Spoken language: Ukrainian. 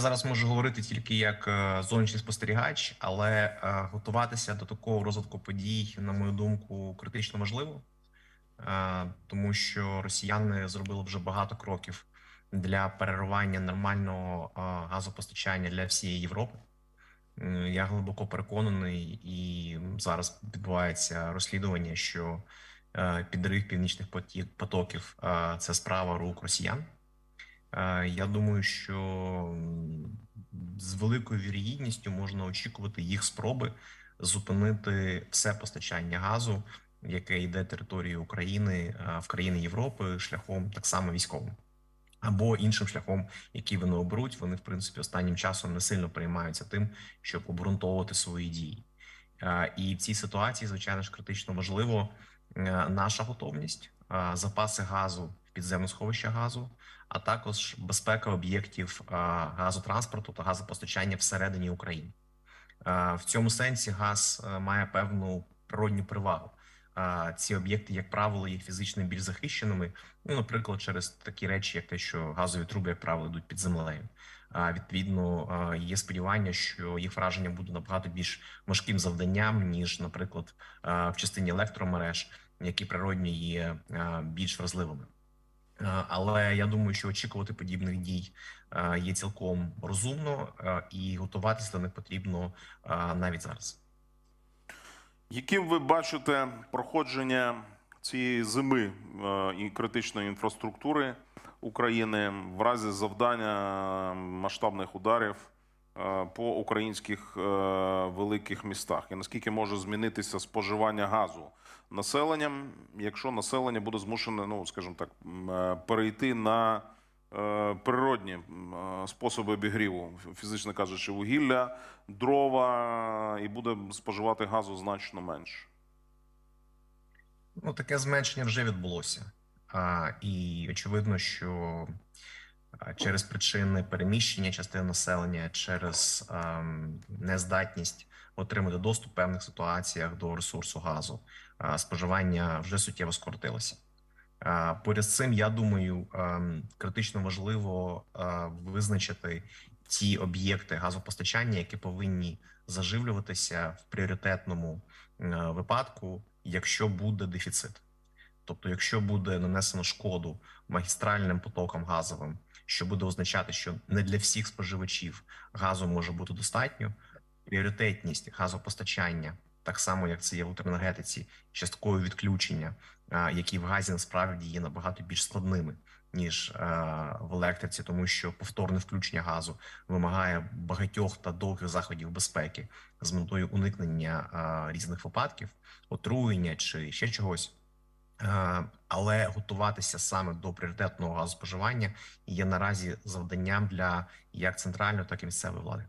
зараз можу говорити тільки як е, зовнішній спостерігач, але е, готуватися до такого розвитку подій, на мою думку, критично важливо, Е, тому що росіяни зробили вже багато кроків для перервання нормального газопостачання для всієї Європи. Я глибоко переконаний, і зараз відбувається розслідування, що підрив північних потоків це справа рук росіян. Е, Я думаю, що з великою вірогідністю можна очікувати їх спроби зупинити все постачання газу, яке йде територією України е, в країни Європи, шляхом так само військовим. Або іншим шляхом, який вони оберуть, вони в принципі останнім часом не сильно переймаються тим, щоб обґрунтовувати свої дії. Е, І в цій ситуації, звичайно ж, критично важливо наша готовність, запаси газу підземне сховище газу, а також безпека об'єктів газотранспорту та газопостачання всередині України. В цьому сенсі газ е, має певну природню перевагу. Е, Ці об'єкти, як правило, є фізично більш захищеними. Ну, наприклад, через такі речі, як те, що газові труби, як правило, йдуть під землею. Відповідно, є сподівання, що їх враження буде набагато більш важким завданням, ніж, наприклад, в частині електромереж, які природньо є більш вразливими. Е, Але я думаю, що очікувати подібних дій е, є цілком розумно, е, і готуватися до них потрібно навіть зараз. Яким ви бачите проходження цієї зими і критичної інфраструктури України в разі завдання масштабних ударів по українських е, великих містах? І наскільки може змінитися споживання газу населенням, якщо населення буде змушене, ну скажімо так, е, перейти на е, природні е, способи обігріву, фізично кажучи, вугілля, дрова, і буде споживати газу значно менше. Ну, таке зменшення вже відбулося. А, і очевидно, що через причини переміщення частини населення, через ем, нездатність отримати доступ в певних ситуаціях до ресурсу газу, а, споживання вже суттєво скоротилося. А, Поряд з цим, я думаю, ем, критично важливо е, визначити ті об'єкти газопостачання, які повинні заживлюватися в пріоритетному е, випадку, якщо буде дефіцит. Тобто, якщо буде нанесено шкоду магістральним потокам газовим, що буде означати, що не для всіх споживачів газу може бути достатньо, пріоритетність газопостачання, так само як це є в електроенергетиці, часткове відключення, які в газі насправді є набагато більш складними ніж а, в електриці, тому що повторне включення газу вимагає багатьох та довгих заходів безпеки з метою уникнення а, різних випадків, отруєння чи ще чогось. Е, Але готуватися саме до пріоритетного газоспоживання є наразі завданням для як центральної, так і місцевої влади.